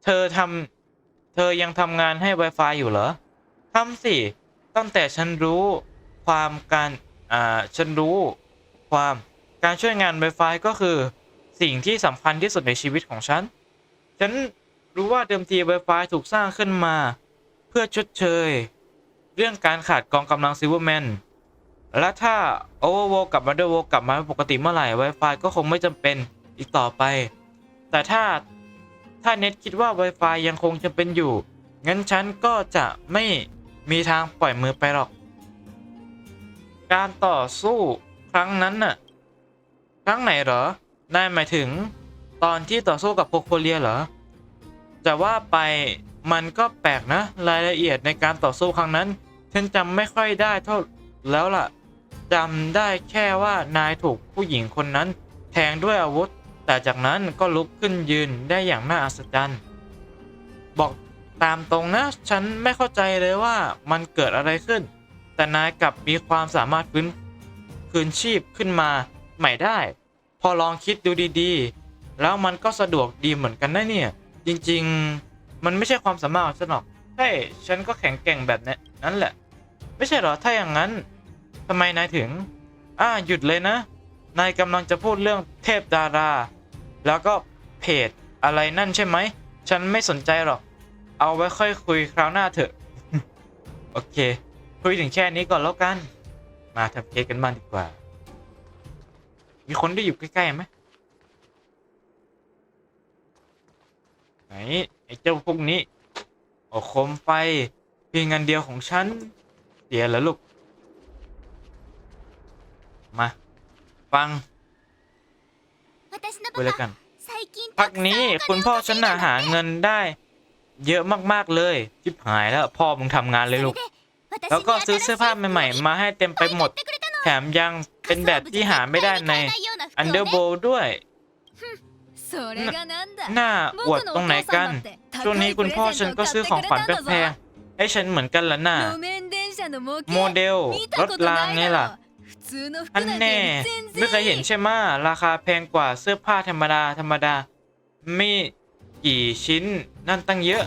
[SPEAKER 1] เธอทำเธอยังทำงานให้ Wi-Fi อยู่เหรอทำสิ ตั้งแต่ฉันรู้ความการอ่าฉันรู้ความการช่วยงาน Wi-Fi ก็คือสิ่งที่สำคัญที่สุดในชีวิตของฉัน ฉันรู้ว่าเดิมที Wi-Fi ถูกสร้างขึ้นมา เพื่อชดเชย เรื่องการขาดกองกำลังซิเวอร์แมน และถ้า Overworld กับ Underworld กลับมาเป็นปกติเมื่อไหร่ Wi-Fi ก็คงไม่จำเป็นอีกต่อไป แต่ถ้าถ้าเน็ตคิดว่า Wi-Fi ยังคงจำเป็นอยู่ งั้นฉันก็จะไม่มีทางปล่อยมือไปหรอก การต่อสู้ครั้งนั้นน่ะ ครั้งไหนเหรอ นายหมายถึงตอนที่ต่อสู้กับโคโคเลียเหรอ จะว่าไปมันก็แปลกนะ รายละเอียดในการต่อสู้ครั้งนั้น ฉันจำไม่ค่อยได้เท่าแล้วล่ะ จำได้แค่ว่านายถูกผู้หญิงคนนั้น แทงด้วยอาวุธ แต่จากนั้นก็ลุกขึ้นยืนได้อย่างน่าอัศจรรย์ บอกตามตรงนะ ฉันไม่เข้าใจเลยว่ามันเกิดอะไรขึ้น แต่นายกลับมีความสามารถฟื้นคืนชีพขึ้นมาใหม่ได้ พอลองคิดดูดีๆ แล้วมันก็สะดวกดีเหมือนกันนะเนี่ย จริงๆ มันไม่ใช่ความสามารถของฉันหรอก ใช่ ฉันก็แข็งแกร่งแบบนี้นั้นแหละ ไม่ใช่หรอ ถ้าอย่างนั้นำไมนายถึง อ่าหยุดเลยนะ นายกำลังจะพูดเรื่องเทพดารา แล้วก็เพจอะไรนั่นใช่ไหม ฉันไม่สนใจหรอก เอาไว้ค่อยคุยคราวหน้าเถอะ โอเค คุยถึงแค่นี้ก่อนแล้วกัน มาทำเค้กกันบ้างดีกว่า มีคนที่อยู่ใกล้ๆไหมไหนไอ้เจ้าพวกนี้โอ้โคมไฟเพียงงานเดียวของฉันเสียแล้วลูก มา ฟังไปเลยกัน พักนี้คุณพ่อฉันน่ะหาเงินได้ เยอะมากๆเลยชิบหายแล้วพ่อมึงทำงานเลยลูก แล้วก็ซื้อเสื้อผ้าใหม่ๆ มาให้เต็มไปหมด แถมยังเป็นแบบที่หาไม่ได้ในอันเดอร์โบด้วยหน้าอวดตรงไหนกัน ช่วงนี้คุณพ่อฉันก็ซื้อของขวัญแพงๆให้ฉันเหมือนกันละน่ะ โมเดลรถรางไงล่ะ อันแน่ ไม่เคยเห็นใช่ไหมราคาแพงกว่าเสื้อผ้าธรรมดาธรรมดา ไม่กี่ชิ้นนั่นตั้งเยอะ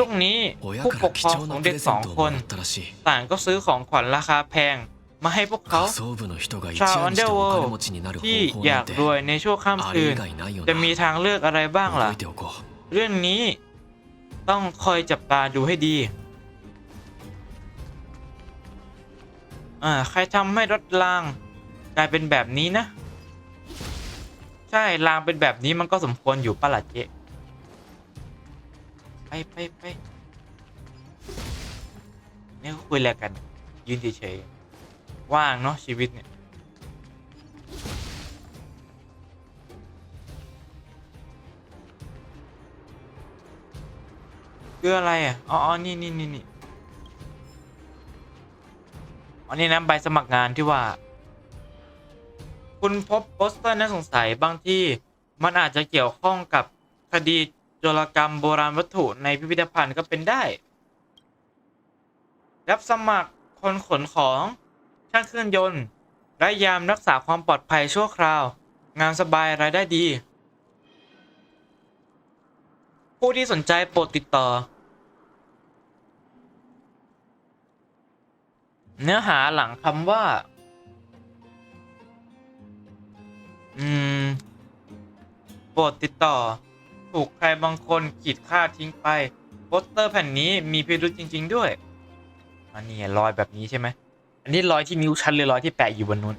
[SPEAKER 1] พวงนี้ผู้ปกครองของเด็กสองคน ต่างก็ซื้อของขวัญราคาแพงมาให้พวกเขาชาว
[SPEAKER 2] อั
[SPEAKER 1] น
[SPEAKER 2] เดอร์วอล
[SPEAKER 1] ที่อยากรวยในช่วงข้ามคืน จะมีทางเลือกอะไรบ้างล่ะ เรื่องนี้ต้องคอยจับตาดูให้ดี อ่าใครทำให้รถรางกลายเป็นแบบนี้นะ ใช่รางเป็นแบบนี้มันก็สมควรอยู่ปะล่ะเจ๊ไปไปไปนี่ก็คุยอะไรกัน ยืนเฉยๆว่างเนาะชีวิตเนี่ยคืออะไรอะ อ๋ออ๋อนี่นี่นี่นี่ อ๋อนี่นะใบสมัครงานที่ว่า คุณพบโปสเตอร์น่าสงสัยบางที่มันอาจจะเกี่ยวข้องกับคดีโจรกรรมโบราณวัตถุในพิพิธภัณฑ์ก็เป็นได้ รับสมัครคนขนของช่างเครื่องยนต์ และยามรักษาความปลอดภัยชั่วคราว งานสบายรายได้ดี ผู้ที่สนใจโปรดติดต่อ เนื้อหาหลังคำว่า อืมโปรดติดต่อ ถูกใครบางคนขีดค่าทิ้งไป โปสเตอร์แผ่นนี้มีพิรุธจริง ๆ ด้วย อันนี้รอยแบบนี้ใช่ไหม อันนี้รอยที่นิ้วชั้นหรือรอยที่แปะอยู่บนนู้น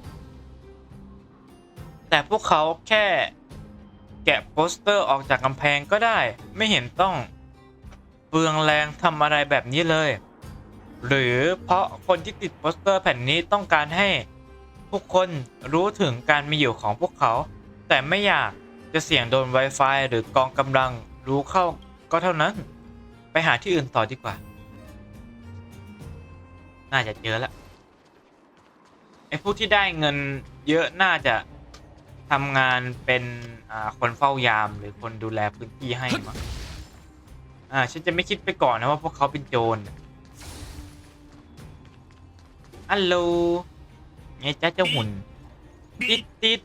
[SPEAKER 1] แต่พวกเขาแค่แกะโปสเตอร์ออกจากกำแพงก็ได้ ไม่เห็นต้องเปลืองแรงทำอะไรแบบนี้เลย หรือเพราะคนที่ติดโปสเตอร์แผ่นนี้ต้องการให้ทุกคนรู้ถึงการมีอยู่ของพวกเขา แต่ไม่อยากจะเสี่ยงโดน Wi-Fi หรือกองกำลังรู้เข้าก็เท่านั้น ไปหาที่อื่นต่อดีกว่า น่าจะเจอแล้วไอ้ผู้ที่ได้เงินเยอะน่าจะทำงานเป็นคนเฝ้ายามหรือคนดูแลพื้นที่ให้มั้งอ่าฉันจะไม่คิดไปก่อนนะว่าพวกเขาเป็นโจร อัลโหลไงจ้าเจ้าหุ่น ติดติด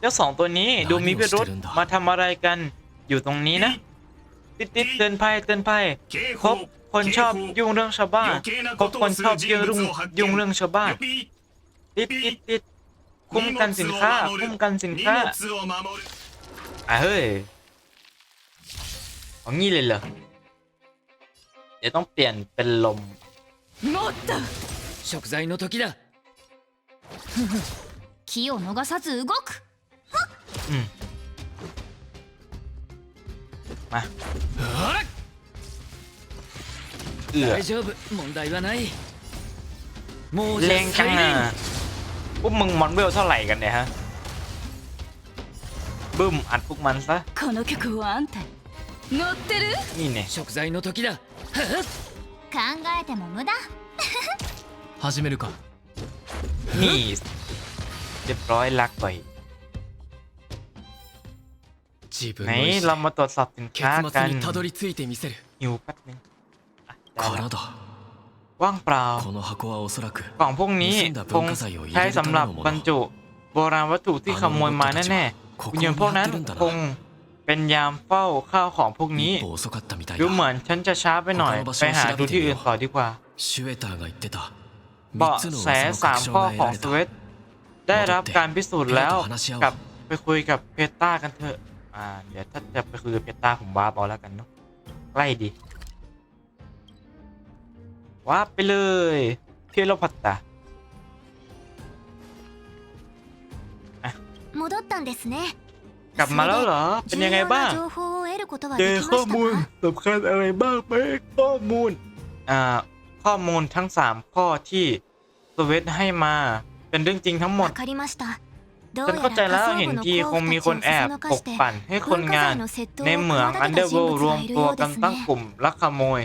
[SPEAKER 1] เจ้าสองตัวนี้ดูมีพิรุษมาทำอะไรกันอยู่ตรงนี้นะ ติดติดเตือนภัยเตือนภัยคบคนชอบยุ่งเรื่องชาวบ้านคบคนชอบยุ่งรื่งยุ่งเรื่องชาวบ้านติดติดติดคุ้มกันสินค้าคุ้มกันสินค้าอะเฮ้ยเอางี้เลยเหรอเดี๋ยวต้องเปลี่ยนเป็นลม
[SPEAKER 2] 待った食材の時だ
[SPEAKER 3] 気を逃さず動く
[SPEAKER 1] อืม มา
[SPEAKER 2] あら
[SPEAKER 1] เอือ
[SPEAKER 2] 大丈夫問題はないもう
[SPEAKER 1] แร
[SPEAKER 2] じゃ
[SPEAKER 1] งจัง
[SPEAKER 2] 再
[SPEAKER 1] อ่ะ
[SPEAKER 2] 臨
[SPEAKER 1] พวกมึงมอนเวลเท่าไหร่กันเนี่ยฮะ บึ้มอัดพวกมันซะ
[SPEAKER 3] この曲はあんた乗ってる
[SPEAKER 1] นี่เนี่ย
[SPEAKER 2] 食材の時だはっ
[SPEAKER 3] 考えても無駄
[SPEAKER 2] 始めるか
[SPEAKER 1] นี่ เรียบร้อยลักไป
[SPEAKER 2] 自分
[SPEAKER 1] ไหน
[SPEAKER 2] の意
[SPEAKER 1] เรา
[SPEAKER 2] 志
[SPEAKER 1] มาตรวจสอบสิน
[SPEAKER 2] 結
[SPEAKER 1] ค้ากั
[SPEAKER 2] 末
[SPEAKER 1] น
[SPEAKER 2] にたどり着いてみせる
[SPEAKER 1] หิวแป๊บนึงอ่ะได้
[SPEAKER 2] か
[SPEAKER 1] ละ
[SPEAKER 2] らだ
[SPEAKER 1] ว่างเปล่า
[SPEAKER 2] この箱はおそらく
[SPEAKER 1] กล่องพวกนี้
[SPEAKER 2] 盗んだ
[SPEAKER 1] คง
[SPEAKER 2] 文化財を入
[SPEAKER 1] ใช้
[SPEAKER 2] れるた
[SPEAKER 1] สำ
[SPEAKER 2] め
[SPEAKER 1] หรับ
[SPEAKER 2] のも
[SPEAKER 1] บรร
[SPEAKER 2] の
[SPEAKER 1] จุ โบราณวัตถุที่ขโมยมาแน่ๆ
[SPEAKER 2] こ
[SPEAKER 1] หุ่
[SPEAKER 2] こ
[SPEAKER 1] นยนต์พ
[SPEAKER 2] を
[SPEAKER 1] วก
[SPEAKER 2] 見張
[SPEAKER 1] นั้
[SPEAKER 2] っ
[SPEAKER 1] น
[SPEAKER 2] てるんだ
[SPEAKER 1] คง
[SPEAKER 2] な
[SPEAKER 1] เป็นยามเฝ้าข้าวของพวกนี้
[SPEAKER 2] 一歩遅かったみたい
[SPEAKER 1] ดู
[SPEAKER 2] だ
[SPEAKER 1] เหมือนฉันจะช้าไปหน่อย ไปหาดูที่อื่นต่อดีกว่า
[SPEAKER 2] シュエターが言ってた
[SPEAKER 1] เบาะ
[SPEAKER 2] 3つの
[SPEAKER 1] แส
[SPEAKER 2] 噂の
[SPEAKER 1] สาม
[SPEAKER 2] 確証
[SPEAKER 1] ข้อ
[SPEAKER 2] が
[SPEAKER 1] ข
[SPEAKER 2] 得
[SPEAKER 1] อง
[SPEAKER 2] られ
[SPEAKER 1] ส
[SPEAKER 2] た
[SPEAKER 1] วีตได้รับการพิสูจน์แล้ว
[SPEAKER 2] ペアと話し合おう
[SPEAKER 1] กลับไปคุยกับเพต้ากันเถอะ อ่า เดี๋ยวถ้าจะไปคุยกับเพต้าผมว้าบเอาแล้วกันเนาะใกล้ดีว้าบไปเลยเทียโรพัตตา
[SPEAKER 3] 戻ったんですね
[SPEAKER 1] กลับมาแล้วเหรอ เป็นยังไงบ้างเจอข้อมูลสำคัญอะไรบ้างไหมข้อมูล อ่า ข้อมูลทั้ง 3 ข้อที่สวีทให้มา เป็นเรื่องจริงทั้งหมดฉันเข้าใจแล้วเห็นทีคงมีคนแอบปกปั่นให้คนงาน ในเหมืองอันเดอร์เวิลรวมตัวกันตั้งกลุ่มลักขโมย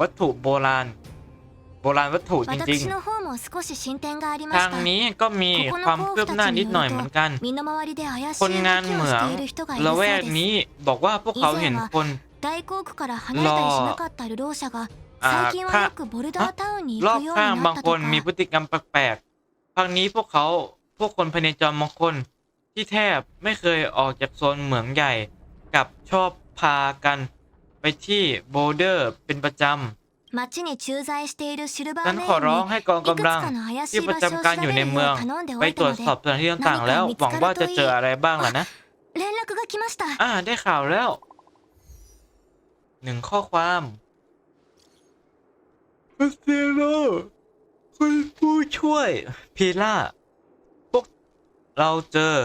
[SPEAKER 1] วัตถุโบราณ โบราณวัตถุจริง
[SPEAKER 3] ๆ も少し進展があり
[SPEAKER 1] ๆ
[SPEAKER 3] ま
[SPEAKER 1] ทา
[SPEAKER 3] し
[SPEAKER 1] ง
[SPEAKER 3] た
[SPEAKER 1] นี้ก็มีความคืบหน้านิดหน่อยเหมือนกัน
[SPEAKER 3] 身の回りで怪しい
[SPEAKER 1] คน
[SPEAKER 3] 動
[SPEAKER 1] งาน
[SPEAKER 3] きを
[SPEAKER 1] เหมื
[SPEAKER 3] し
[SPEAKER 1] อง
[SPEAKER 3] ている人がいるそ
[SPEAKER 1] ละ
[SPEAKER 3] う
[SPEAKER 1] แว
[SPEAKER 3] で
[SPEAKER 1] ก
[SPEAKER 3] す
[SPEAKER 1] นี้บอกว่าพวกเขาเห็นคน
[SPEAKER 3] 大航区から離れたりしなかったルロー社が
[SPEAKER 1] あ
[SPEAKER 3] 最近はよくボルダータウンに
[SPEAKER 1] ร
[SPEAKER 3] 行
[SPEAKER 1] อบ
[SPEAKER 3] くよう
[SPEAKER 1] ข้าง
[SPEAKER 3] にな
[SPEAKER 1] บา
[SPEAKER 3] っ
[SPEAKER 1] ง
[SPEAKER 3] た
[SPEAKER 1] ค
[SPEAKER 3] と
[SPEAKER 1] นมี
[SPEAKER 3] か
[SPEAKER 1] พฤติกรรมแปลกๆครั้งนี้พวกเขา พวกคนภายในจอมบางคน ที่แทบไม่เคยออกจากโซนเหมืองใหญ่ กับชอบพากัน ไปที่โบลเดอร์เป็นประจำ
[SPEAKER 3] 街に駐在しているシルバ
[SPEAKER 1] ฉั
[SPEAKER 3] ー
[SPEAKER 1] น
[SPEAKER 3] メ
[SPEAKER 1] ขอร้อง
[SPEAKER 3] インに
[SPEAKER 1] ให้กอง
[SPEAKER 3] いくつ
[SPEAKER 1] กำลัง
[SPEAKER 3] かの怪し
[SPEAKER 1] ที่
[SPEAKER 3] い
[SPEAKER 1] ประ
[SPEAKER 3] 場所を調
[SPEAKER 1] จำการ
[SPEAKER 3] べ
[SPEAKER 1] อยู่
[SPEAKER 3] る
[SPEAKER 1] ใน
[SPEAKER 3] よう
[SPEAKER 1] เมือง
[SPEAKER 3] 頼んでお
[SPEAKER 1] ไป
[SPEAKER 3] い
[SPEAKER 1] ตร
[SPEAKER 3] た
[SPEAKER 1] ว
[SPEAKER 3] の
[SPEAKER 1] จ
[SPEAKER 3] で
[SPEAKER 1] สอบสถานที่ต่างๆ แล้ว หวังว่าจะเจออะไรบ้างล่ะนะ
[SPEAKER 3] 連絡が来ました
[SPEAKER 1] อ่าได้ข่าวแล้ว หนึ่งข้อความคุณเซโร่คุณผู้ช่วยพีล่า พวกเราเจอ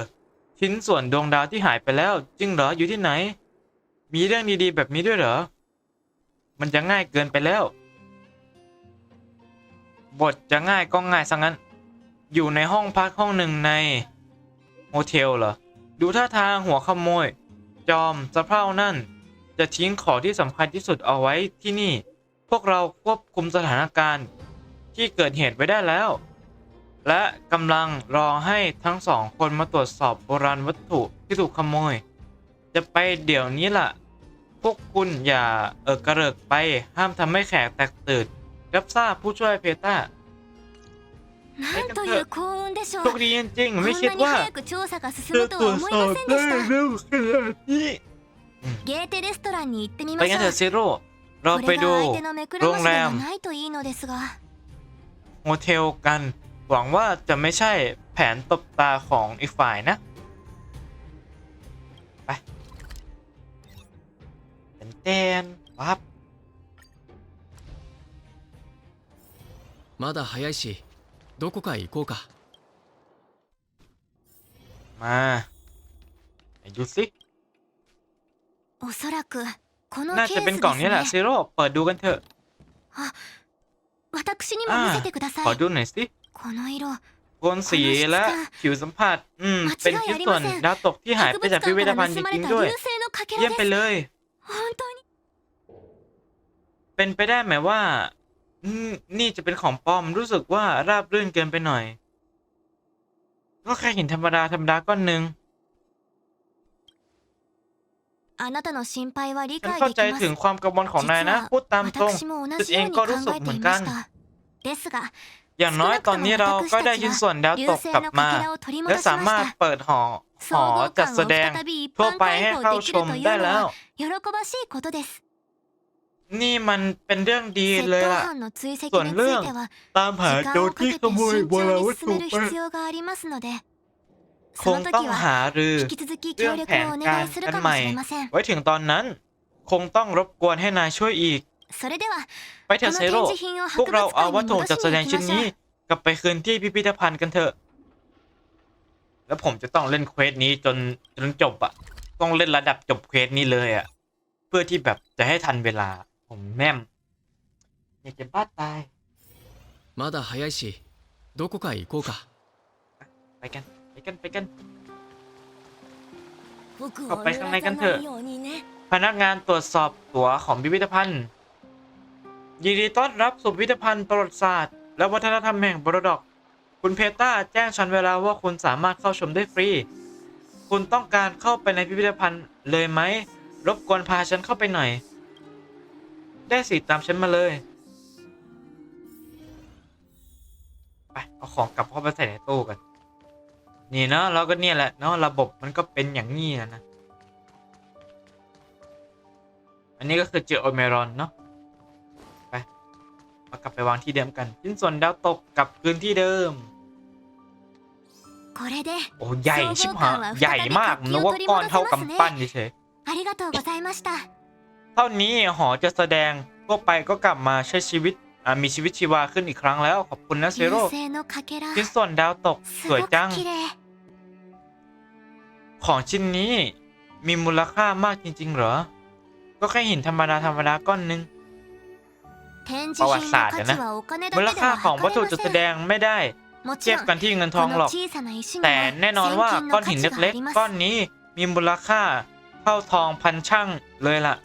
[SPEAKER 1] ชิ้นส่วนดวงดาวที่หายไปแล้ว จริงเหรออยู่ที่ไหน มีเรื่องดีๆ แบบนี้ด้วยเหรอ มันจะง่ายเกินไปแล้ว บทจะง่ายก็ง่ายซะงั้น อยู่ในห้องพักห้องหนึ่งในโฮเทลเหรอ ดูท่าทางหัวขโมย จอมสะเพร่านั่น จะทิ้งของที่สำคัญที่สุดเอาไว้ที่นี่ พวกเราควบคุมสถานการณ์ที่เกิดเหตุไว้ได้แล้ว และกำลังรอให้ทั้งสองคนมาตรวจสอบโบราณวัตถุที่ถูกขโมย จะไปเดี๋ยวนี้ล่ะ พวกคุณอย่าเออกระเริกไปห้ามทำให้แขกแตกตื่น รับทราบผู้ช่วยเพต้า
[SPEAKER 3] ไปกันเถอะ
[SPEAKER 1] โชคดีจริงๆไม่คิดว่าจะตรวจสอบได้เร็วขนาดนี้ไปกันเถอะเซโร่เราไปดู
[SPEAKER 3] โรงแรม
[SPEAKER 1] โฮเทลกัน หวังว่าจะไม่ใช่แผนตบตาของอีกฝ่ายนะ ไปเต้นวับ
[SPEAKER 2] まだ早いしどこかへ行こうか
[SPEAKER 1] มาไหนดูสิ
[SPEAKER 3] おそらくこの
[SPEAKER 1] น่า
[SPEAKER 3] ケ
[SPEAKER 1] จะ
[SPEAKER 3] ー
[SPEAKER 1] เป็น
[SPEAKER 3] ス
[SPEAKER 1] กล่อง
[SPEAKER 3] で
[SPEAKER 1] นี้แหละ
[SPEAKER 3] す
[SPEAKER 1] ซิ
[SPEAKER 3] ね
[SPEAKER 1] โร่เปิดดูกันเถอะ
[SPEAKER 3] 私にも見せてくださ
[SPEAKER 1] ขอย ดูหน่อยสิ
[SPEAKER 3] この色
[SPEAKER 1] โทนสีและผิวสัมผัส อืม เป็นชิ้นส่วนดาวตกที่หาย
[SPEAKER 3] 博
[SPEAKER 1] ไป
[SPEAKER 3] 物
[SPEAKER 1] จาก
[SPEAKER 3] 館
[SPEAKER 1] พิ
[SPEAKER 3] か
[SPEAKER 1] พิธ
[SPEAKER 3] ら
[SPEAKER 1] ภัณฑ์จ
[SPEAKER 3] 盗ま
[SPEAKER 1] ริ
[SPEAKER 3] れ
[SPEAKER 1] ง
[SPEAKER 3] た
[SPEAKER 1] ๆด้วย
[SPEAKER 3] 流星のかけ
[SPEAKER 1] เยี่ย
[SPEAKER 3] ら
[SPEAKER 1] ม
[SPEAKER 3] で
[SPEAKER 1] ไป
[SPEAKER 3] す
[SPEAKER 1] เลย
[SPEAKER 3] 本当に
[SPEAKER 1] เป็นไปได้ไหมว่าอืม นี่จะเป็นของปลอมรู้สึกว่าราบรื่นเกินไปหน่อย ก็แค่หินธรรมดาธรรมดาก้อนหนึ่งฉันเข้าใจถึงความกังวลของนายนะ พูดตามตรงตั
[SPEAKER 3] ว
[SPEAKER 1] เองก็รู้สึกเหมือนกัน อย่างน้อยตอนนี้เราก็ได้ยินส่วนดาวตกกลับมา และสามารถเปิดหอหอจัดแสดงทั่วไปให้เข้าชมได้แล้ว นี่มันเป็นเรื่องดีเลยล่ะ ส่วนเรื่องตามหาโจรที่ขโมย
[SPEAKER 3] ว
[SPEAKER 1] ลาวัตถุไปคงต้องหารือ
[SPEAKER 3] เรื่องแผนการกันใหม่
[SPEAKER 1] ไว้ถึงตอนนั้น คงต้องรบกวนให้นายช่วยอีก ไปเถอะเซโร่พวกเราเอาวัตถุจัดแสดงชิ้นนี้กลับไปคืนที่พิพิธภัณฑ์กันเถอะ แล้วผมจะต้องเล่นเควสนี้จนจนจบอะต้องเล่นระดับจบเควสนี้เลยอะเพื่อที่แบบจะให้ทันเวลา ผมแม่มอยากจะบ้าตาย
[SPEAKER 2] まだ早いしどこかへ行こうか
[SPEAKER 1] ไปกัน ไปกันไปกัน
[SPEAKER 3] 僕
[SPEAKER 1] เข้าไปข้างในกันเถอะ พนักงานตรวจสอบตั๋วของพิพิธภัณฑ์ ยินดีต้อนรับสู่พิพิธภัณฑ์ประวัติศาสตร์ และวัฒนธรรมแห่งบรดก คุณเพต้าแจ้งฉันเวลาว่าคุณสามารถเข้าชมได้ฟรี คุณต้องการเข้าไปในพิพิธภัณฑ์เลยไหม รบกวนพาฉันเข้าไปหน่อย ได้สิตามฉันมาเลย ไป เอาของกลับเข้าไปใส่ในตู้กัน นี่เนาะเราก็เนี่ยแหละเนาะระบบมันก็เป็นอย่างนี้นะนะ อันนี้ก็คือเจอโอเมรอนเนาะ ไปมากลับไปวางที่เดิมกัน ชิ้นส่วนดาวตกกลับคืนที่เดิม
[SPEAKER 3] これで
[SPEAKER 1] โอ้ใหญ่ชิบหายใหญ่มากนึกว่าก้อนเท่ากำปั้นเฉย
[SPEAKER 3] ありがとうございました
[SPEAKER 1] ๆ เท่านี้หอจะแสดงทั่วไปก็กลับมาใช้ชีวิตมีชีวิตชีวาขึ้นอีกครั้งแล้ว ขอบคุณนะเซโร่ชิ้นส่วนดาวตกสวยจัง ของชิ้นนี้มีมูลค่ามากจริง ๆ เหรอ ก็แค่หินธรรมดาธรรมดาก้อนนึงประวัติศาสตร์นะ มูลค่าของวัตถุจดแสดงไม่ได้ เทียบกันที่เงินทองหรอก แต่แน่นอนว่าก้อนหินเล็กๆก้อนนี้มีมูลค่า เข้าทองพันช่างเลยล่ะ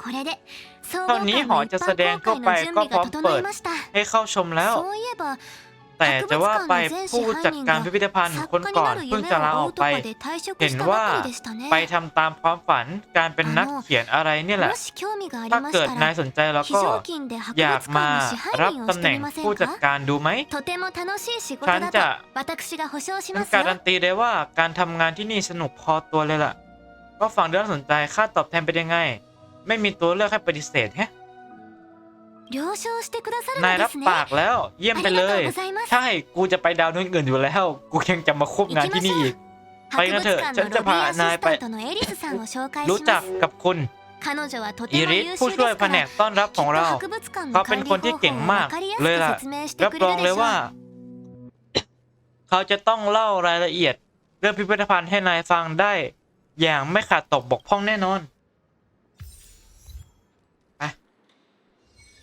[SPEAKER 1] ตอน
[SPEAKER 3] นี้
[SPEAKER 1] หอจะแสดงเข้าไปก็พร้อมเปิดให้เข้าชมแล้ว แต่จะว่าไปผู้จัดการพิพิธภัณฑ์คนก่อนเพิ่งจะลาออกไป เห็นว่าไปทำตามความฝันการเป็นนักเขียนอะไรเนี่ยแหละ ถ้าเกิดนายสนใจแล้วก็ อยากมารับตำแหน่งผู้จัดการดูไหมฉันจะฉันการันตีได้ว่าการทำงานที่นี่สนุกพอตัวเลยล่ะ ว่าฝั่งเดิมสนใจค่าตอบแทนเป็นยังไง ไม่มีตัวเลือกให้ปฏิเสธแฮะนายรับปากแล้ว เยี่ยมไปเลย ใช่ กูจะไปดาวนู้นอื่นอยู่แล้ว กูยังจะมาควบงานที่นี่อีก ไปกันเถอะ ฉันจะพานายไป รู้จักกับคุณอิริสผู้ช่วยแผนกต้อนรับของเรา เขาเป็นคนที่เก่งมากเลยล่ะ รับรองเลยว่า เขาจะต้องเล่ารายละเอียด เรื่องพิพิธภัณฑ์ให้นายฟังได้ อย่างไม่ขาดตกบกพร่องแน่นอน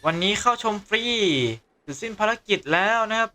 [SPEAKER 1] วันนี้เข้าชมฟรีถึงสิ้นภารกิจแล้วนะครับ